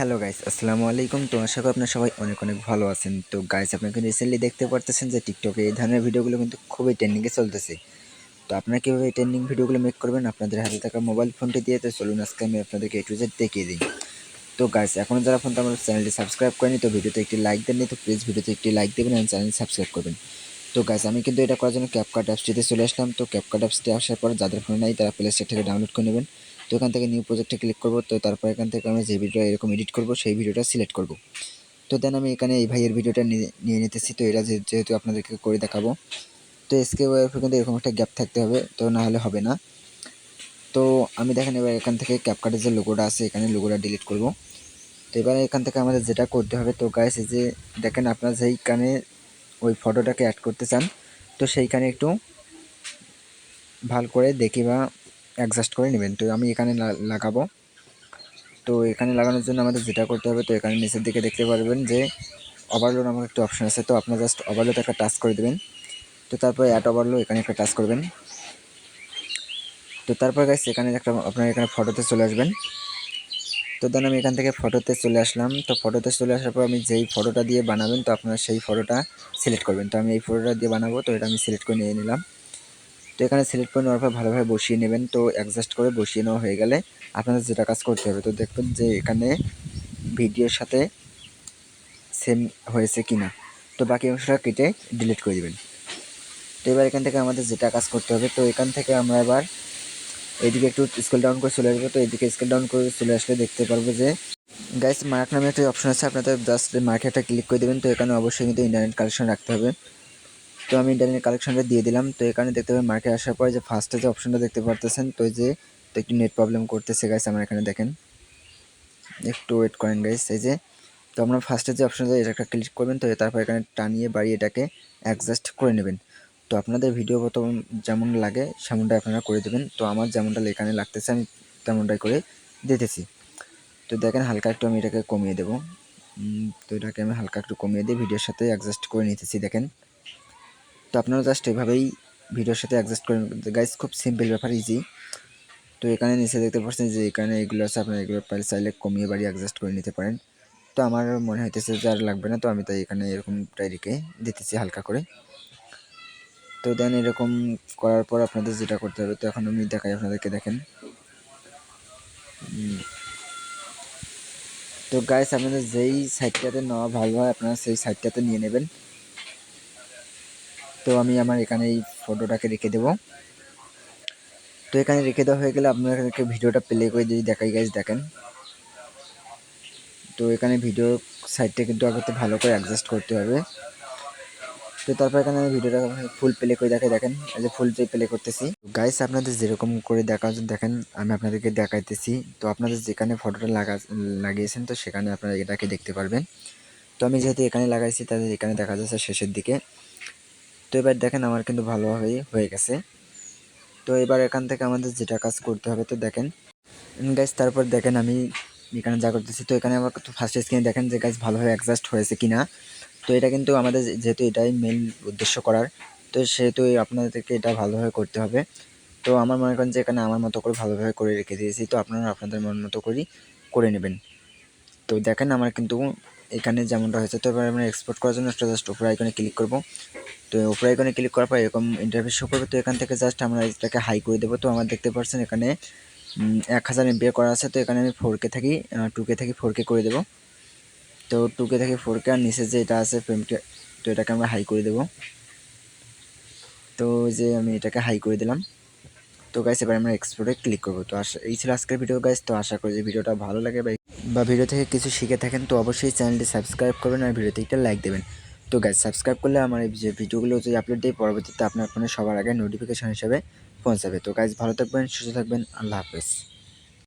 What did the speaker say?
Hello guys আসসালামু আলাইকুম তো আশা করি আপনারা সবাই অনেক অনেক ভালো আছেন। তো গাইস আপনারা কিন্তু রিসেন্টলি দেখতে পারতেছেন যে টিকটকে এই ধরনের ভিডিওগুলো কিন্তু খুবই ট্রেন্ডিংয়ে চলতেছে। তো আপনারা কীভাবে এই ট্রেন্ডিং ভিডিওগুলো মেক করবেন? আপনাদের হাতে থাকা মোবাইল ফোনটি দিয়ে তো চলুন আজকে আমি আপনাদেরকে এ টু জেড দেখিয়ে দিই। তো গাইস এখনও যারা ফোনটা আমার চ্যানেলটি সাবস্ক্রাইব করেনি, তো ভিডিওতে একটি লাইক দেননি, তো প্লিজ ভিডিওতে একটি লাইক দেবেন এবং চ্যানেল সাবস্ক্রাইব করবেন। তো গাইস আমি কিন্তু এটা করার জন্য ক্যাপকাট অ্যাপসটিতে চলে আসলাম। তো ক্যাপকাট অ্যাপসটি আসার পর যাদের ফোনে নাই, তারা প্লে স্টোর থেকে ডাউনলোড করে নেবেন। তো এখান থেকে নিউ প্রজেক্টে ক্লিক করব, তো তারপর এখান থেকে আমরা যে ভিডিওটা এরকম এডিট করব, সেই ভিডিওটা সিলেক্ট করব। তো দেন আমি এখানে এই ভাইয়ের ভিডিওটা নিয়ে নিতেছি, তো এরা যেহেতু আপনাদেরকে করে দেখাবো। তো এসকে ওয়াইফে কিন্তু এরকম একটা গ্যাপ থাকতে হবে, তো না হলে হবে না। তো আমি দেখেন এবার এখান থেকে ক্যাপকাটের যে লোগোটা আছে, এখানে লোগোটা ডিলিট করব। তো এবার এখান থেকে আমাদের যেটা করতে হবে, তো গাইস এই যে দেখেন আপনারা যেইখানে ওই ফটোটাকে অ্যাড করতে চান, তো সেইখানে একটু ভালো করে দেখি বা অ্যাডজাস্ট করে নেবেন। তো আমি এখানে লাগাবো। তো এখানে লাগানোর জন্য আমাদের যেটা করতে হবে, তো এখানে নিচের দিকে দেখতে পারবেন যে ওভারলো নামক একটা অপশন আছে। তো আপনার জাস্ট ওভারলোতে একটা টাচ করে দেবেন। তো তারপরে অ্যাট ওভারলো এখানে একটা টাচ করবেন। তো তারপর গাইস এখানে একটা, আপনার এখানে ফটোতে চলে আসবেন। তো দেন আমি এখান থেকে ফটোতে চলে আসলাম। তো ফটোতে চলে আসার পর আমি যেই ফটোটা দিয়ে বানাবেন, তো আপনারা সেই ফটোটা সিলেক্ট করবেন। তো আমি এই ফটোটা দিয়ে বানাবো, তো এটা আমি সিলেক্ট করে নিয়ে নিলাম। তো এখানে সিলেক্ট করে নেওয়ার পর ভালোভাবে বসিয়ে নেবেন। তো অ্যাডজাস্ট করে বসিয়ে নেওয়া হয়ে গেলে আপনাদের যেটা কাজ করতে হবে, তো দেখবেন যে এখানে ভিডিওর সাথে সেম হয়েছে কি না তো বাকি অংশটা কেটে ডিলিট করে দেবেন। তো এবার এখান থেকে আমাদের যেটা কাজ করতে হবে, তো এখান থেকে আমরা এবার এদিকে একটু স্কেল ডাউন করে চলে আসব। তো এদিকে স্কেল ডাউন করে চলে আসলে দেখতে পারব যে গাইস মার্ক নামে একটা অপশন আছে। আপনাদের জাস্ট মার্কেটটা ক্লিক করে দেবেন। তো এখানে অবশ্যই কিন্তু ইন্টারনেট কালেকশন রাখতে হবে। তো আমি ইন্টারনেট কালেকশনটা দিয়ে দিলাম। তো এখানে দেখতে পাবেন মার্কে আসার পরে যে ফার্স্টে যে অপশনটা দেখতে পারতেছেন, তো যে তো একটু নেট প্রবলেম করতেছে গাইস আমার এখানে দেখেন। একটু ওয়েট করেন গাইস এই যে তো আপনার ফার্স্টে যে অপশনটা এটা একটা ক্লিক করবেন, তো তারপর এখানে টানিয়ে বাড়িয়ে এটাকে অ্যাডজাস্ট করে নেবেন। তো আপনাদের ভিডিও প্রথম যেমন লাগে সেমনটা আপনারা করে দেবেন। তো আমার যেমনটা এখানে লাগতেছে আমি তেমনটাই করে দিতেছি। তো দেখেন হালকা একটু আমি এটাকে কমিয়ে দেবো। তো এটাকে আমি হালকা একটু কমিয়ে দিয়ে ভিডিওর সাথে অ্যাডজাস্ট করে নিতেছি, দেখেন। তো আপনারা জাস্ট এভাবেই ভিডিওর সাথে অ্যাডজাস্ট করে গাইজ খুব সিম্পল ব্যাপার ইজি তো এখানে নিচে দেখতে পাচ্ছেন যে এখানে এগুলো আছে, আপনারা এগুলো পারে চাইলে কমিয়ে বাড়ি অ্যাডজাস্ট করে নিতে পারেন। তো আমার মনে হইতেছে যে আর লাগবে না, তো আমি তাই এখানে এরকমটাই রেখে দিতেছি হালকা করে। তো দেন এরকম করার পর আপনাদের যেটা করতে হবে, তো এখন আমি দেখাই আপনাদেরকে, দেখেন। তো গাইস আপনাদের যেই সাইডটাতে নেওয়া ভালো হয়, আপনারা সেই সাইডটাতে নিয়ে নেবেন। তো আমি আমার এখানে এই ফটোটাকে রেখে দেব। তো এখানে রেখে দেওয়া হয়ে গেলে আপনাদেরকে ভিডিওটা প্লে করে যদি দেখাই গাইজ দেখেন। তো এখানে ভিডিও সাইডটা কিন্তু আগে ভালো করে অ্যাডজাস্ট করতে হবে। তো তারপর এখানে আমি ভিডিওটা ফুল প্লে করে দেখে দেখেন। এই যে ফুল যে প্লে করতেছি। গাইস আপনাদের যেরকম করে দেখা দেখেন, আমি আপনাদেরকে দেখাইতেছি। তো আপনাদের যেখানে ফটোটা লাগা, লাগিয়েছেন, তো সেখানে আপনারা এটাকে দেখতে পারবেন। তো আমি যেহেতু এখানে লাগাইছি, তাদের এখানে দেখা যাচ্ছে শেষের দিকে। তো এবার দেখেন আমার কিন্তু ভালোভাবেই হয়ে গেছে। তো এবার এখান থেকে আমাদের যেটা কাজ করতে হবে তো দেখেন। গাইজ তারপর দেখেন আমি এখানে যা করতেছি, তো এখানে আমার ফার্স্ট স্ক্রিনে দেখেন যে গাছ ভালোভাবে অ্যাডজাস্ট হয়েছে কি না তো এটা কিন্তু আমাদের যেহেতু এটাই মেন উদ্দেশ্য করার, তো সেহেতু আপনাদেরকে এটা ভালোভাবে করতে হবে। তো আমার মনে করেন যে এখানে আমার মতো করে ভালোভাবে করে রেখে দিয়েছি, তো আপনারা আপনাদের মন মতো করেই করে নেবেন। তো দেখেন আমার কিন্তু এখানে যেমনটা হয়েছে, তো এবার আমরা এক্সপোর্ট করার জন্য একটা জাস্ট উপরে আইকনে ক্লিক করব। তো উপরে আইকনে ক্লিক করার পর এরকম ইন্টারভিউ শো করবে, তো এখান থেকে জাস্ট আমরা এটাকে হাই করে দেবো। তো আমার দেখতে পাচ্ছেন এখানে এক হাজার এমপিএ করা আছে, তো এখানে আমি ফোর কে থাকি টু কে থাকি ফোর কে করে দেবো। তো টু কে থেকে ফোর কে আর নিচে যে এটা আছে ফ্রেমকে তো এটাকে আমরা হাই করে দেবো। তো যে আমি এটাকে হাই করে দিলাম। তো গাইস এবার আমরা এক্সপোর্টে ক্লিক করব। তো আশা, এই ছিল আজকের ভিডিও গাইস তো আশা করি যে ভিডিওটা ভালো লাগে বা ভিডিও থেকে কিছু শিখে থাকেন, তো অবশ্যই চ্যানেলটি সাবস্ক্রাইব করবেন আর ভিডিওতে একটা লাইক দেবেন। তো গ্যাস সাবস্ক্রাইব করলে আমার এই যে ভিডিওগুলো যদি আপলোড দিই, পরবর্তীতে আপনার ফোনে সবার আগে নোটিফিকেশান হিসাবে পৌঁছাবে। তো গাইজ ভালো থাকবেন, সুস্থ থাকবেন, আল্লাহ হাফেজ।